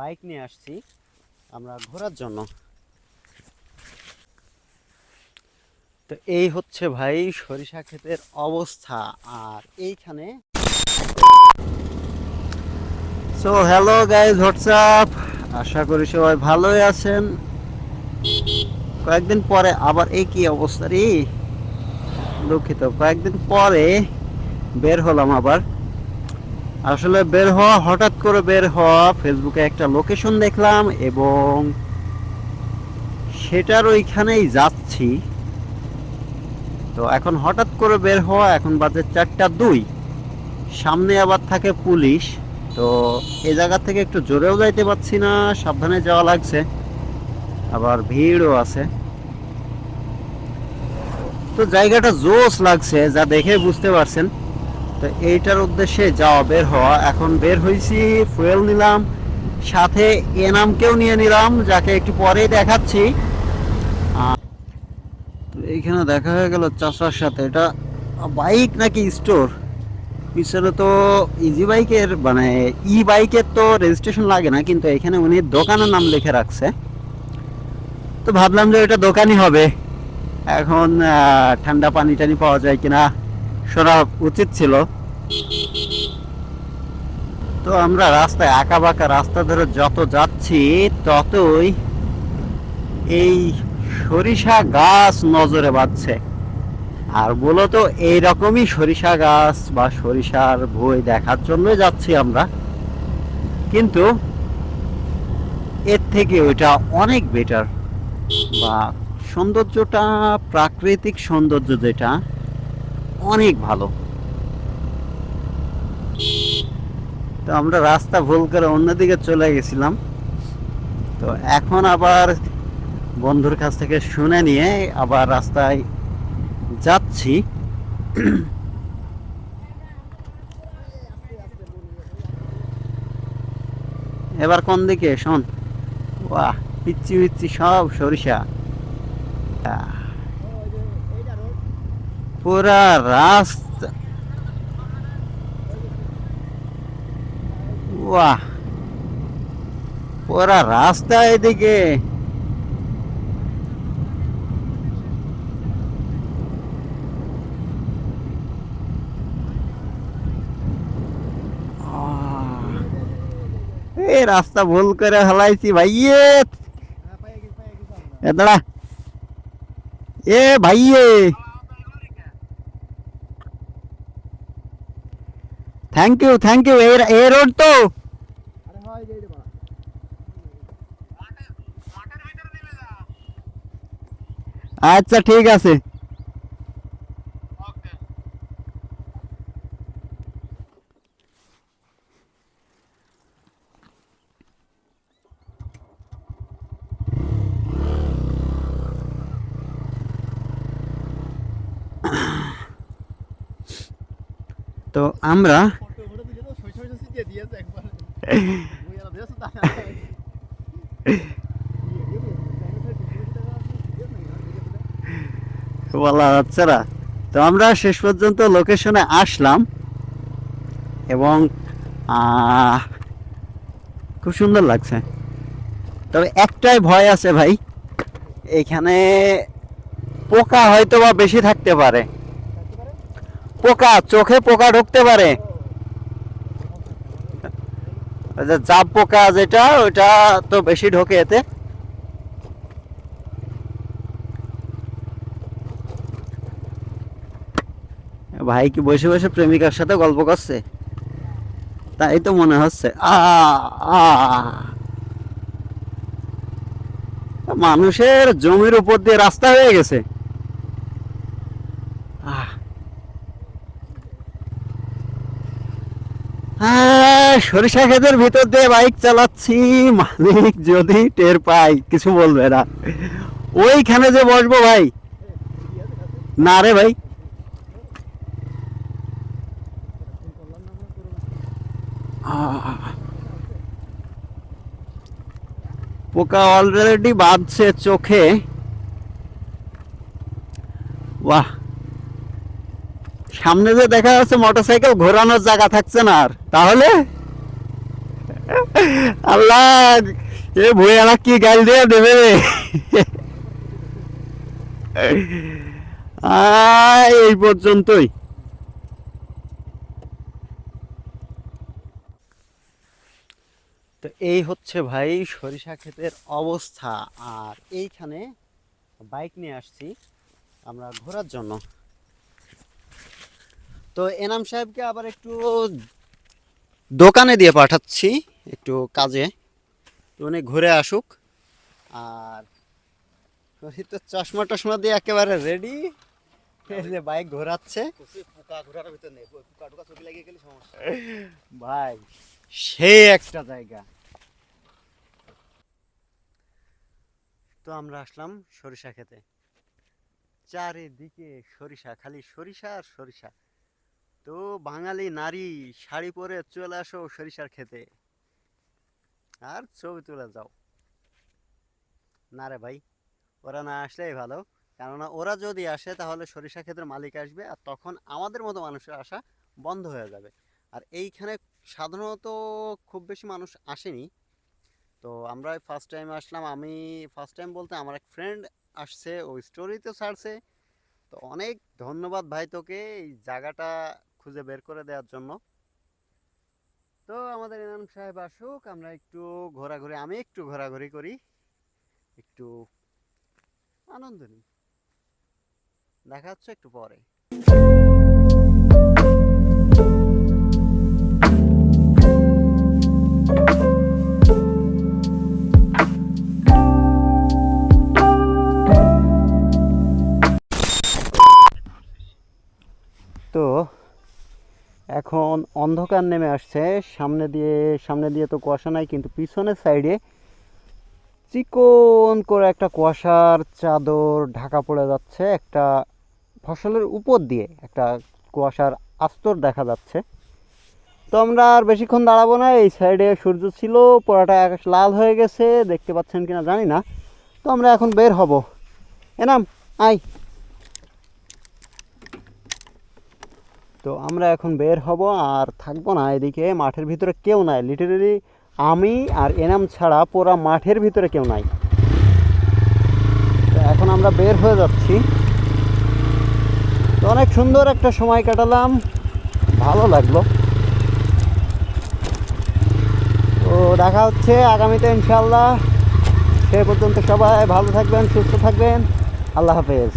Bike নিয়ে আসছি আমরা ঘোরার জন্য। তো এই হচ্ছে ভাই সরিষা ক্ষেতের অবস্থা, আর এইখানে so hello guys what's up আশা করি সবাই ভালোই আছেন। কয়েকদিন পরে আবার এই কি অবস্থা রে। দুঃখিত, কয়েকদিন পরে বের হলাম আবার। আসলে বের হওয়া, হঠাৎ করে বের হওয়া ফেসবুকে একটা লোকেশন দেখলাম এবং সেটার ওইখানেই যাচ্ছি। তো এখন হঠাৎ করে বের হওয়া, এখন বাজে চারটা দুই। সামনে আবার থাকে পুলিশ। তো এই জায়গা থেকে একটু জোরেও যাইতে পারছি না, সাবধানে যাওয়া লাগছে। আবার ভিড়ও আছে। তো জায়গাটা জোস লাগছে, যা দেখে বুঝতে পারছেন। তো এইটার উদ্দেশ্যে যাওয়া, বের হওয়া। এখন বের হয়েছি ফুয়েল নিলাম, সাথে এনামকেও নিয়ে নিলাম, যাকে একটু পরেই দেখাচ্ছি। এইখানে দেখা হয়ে গেল চাষার সাথে। এটা বাইক নাকি স্টোর? পিছনে তো ইজি বাইকের মানে ই বাইকের তো রেজিস্ট্রেশন লাগে না, কিন্তু এখানে উনি দোকানের নাম লিখে রাখছে। তো ভাবলাম যে এটা দোকানই হবে। এখন ঠান্ডা পানি টানি পাওয়া যায় কিনা। শোনা উচিত ছিল। তো আমরা রাস্তায় আঁকা বাঁকা রাস্তা ধরে যত যাচ্ছি, ততই এই সরিষা গাছ নজরে বাজছে আর মূলত এইরকমই সরিষা গাছ বা সরিষার বই দেখার জন্যই যাচ্ছি আমরা। কিন্তু এর থেকে ওইটা অনেক বেটার বা সৌন্দর্যটা, প্রাকৃতিক সৌন্দর্য যেটা অনেক ভালো। তো আমরা রাস্তা ভুল করে অন্যদিকে চলে গেছিলাম। তো এখন আবার বন্ধুর কাছ থেকে শুনে নিয়ে আবার রাস্তায় যাচ্ছি। এবার কোন দিকে? শোন। বাহ পিচ্ছি পিচ্ছি সব সরিষা। আহ, পুরা রাস্তা বাহ পুরা রাস্তা এদিকে আহ, এই রাস্তা ভুল করে হলাইছি ভাইয়ে এ দাঁড়া এ ভাইয়ে থ্যাংক ইউ থ্যাংক ইউ এ এ রোড তো আচ্ছা ঠিক আছে তো আমরা বলা যাচ্ছে না তো আমরা শেষ পর্যন্ত লোকেশনে আসলাম এবং খুব সুন্দর লাগছে। তবে একটাই ভয় আছে ভাই, এখানে পোকা হয়তো বা বেশি থাকতে পারে। পোকা, চোখে পোকা ঢুকতে পারে। জাপ পোকা যেটা ওটা তো বেশি ঢোকে এতে। ভাই কি বসে বসে প্রেমিকার সাথে গল্প করছে? তাই তো মনে হচ্ছে। মানুষের জমির উপর দিয়ে রাস্তা হয়ে গেছে আহ হ্যাঁ সরিষা ক্ষেতের ভিতর দিয়ে বাইক চালাচ্ছি, মালিক যদি টের পাই কিছু বলবে না। ওইখানে যে বসবো ভাই? না রে ভাই। পোকা অলরেডি বাঁধছে চোখে। বাহ। সামনে যে দেখা যাচ্ছে মোটরসাইকেল ঘোরানোর জায়গা থাকছে না আর। তাহলে? আল্লাহ, এ ভুয়ালা কি গাল দিয়ে দেবে এই পর্যন্তই। তো এই হচ্ছে ভাই সরিষা ক্ষেতের অবস্থা। আর এইখানে বাইক নিয়ে আসছি আমরা ঘোরার জন্য। তো এনাম সাহেবকে আবার একটু দোকানে দিয়ে পাঠাচ্ছি একটু কাজে। উনি ঘুরে আসুক। আর তো চশমা টশমা দিয়ে একেবারে রেডি যে বাইক ঘোরাচ্ছে। ভাই সেই একটা জায়গা। তো আমরা আসলাম সরিষা খেতে। চারিদিকে সরিষা খালি সরিষা আর সরিষা। তো বাঙালি নারী, শাড়ি পরে চলে আসো সরিষার খেতে আর ছবি তুলে যাও। না রে ভাই, ওরা না আসলেই ভালো। কেননা ওরা যদি আসে, তাহলে সরিষা ক্ষেতের মালিক আসবে আর তখন আমাদের মতো মানুষের আসা বন্ধ হয়ে যাবে। আর এইখানে সাধারণত খুব বেশি মানুষ আসেনি। তো আমরা ফার্স্ট টাইম আসলাম, আমি ফার্স্ট টাইম বলতে আমার এক ফ্রেন্ড আসছে ও স্টোরিতে ছাড়ছে। তো অনেক ধন্যবাদ ভাই তোকে, এই জায়গাটা খুঁজে বের করে দেওয়ার জন্য। তো আমাদের ইনাম সাহেব আসুক, আমরা একটু ঘোরাঘুরি, আমি একটু ঘোরাঘুরি করি। একটু আনন্দ নিই। দেখা হচ্ছে একটু পরে। এখন অন্ধকার নেমে আসছে। সামনে দিয়ে সামনে দিয়ে তো কুয়াশা নাই, কিন্তু পিছনের সাইডে চিকন করে একটা কুয়াশার চাদর ঢাকা পড়ে যাচ্ছে। একটা ফসলের উপর দিয়ে একটা কুয়াশার আস্তর দেখা যাচ্ছে। তো আমরা আর বেশিক্ষণ দাঁড়াবো না, এই সাইডে সূর্য ছিল, পোড়াটা আকাশ লাল হয়ে গেছে, দেখতে পাচ্ছেন কিনা জানি না। তো আমরা এখন বের হব। এনাম, আয়। তো আমরা এখন বের হব আর থাকব না, এদিকে মাঠের ভিতরে কেউ নাই। লিটারেলি আমি আর এনাম ছাড়া পুরা মাঠের ভিতরে কেউ নাই। তো এখন আমরা বের হয়ে যাচ্ছি। তো অনেক সুন্দর একটা সময় কাটালাম। ভালো লাগল। তো দেখা হচ্ছে আগামীতে ইনশাল্লাহ সে পর্যন্ত সবাই ভালো থাকবেন, সুস্থ থাকবেন। আল্লাহ হাফেজ।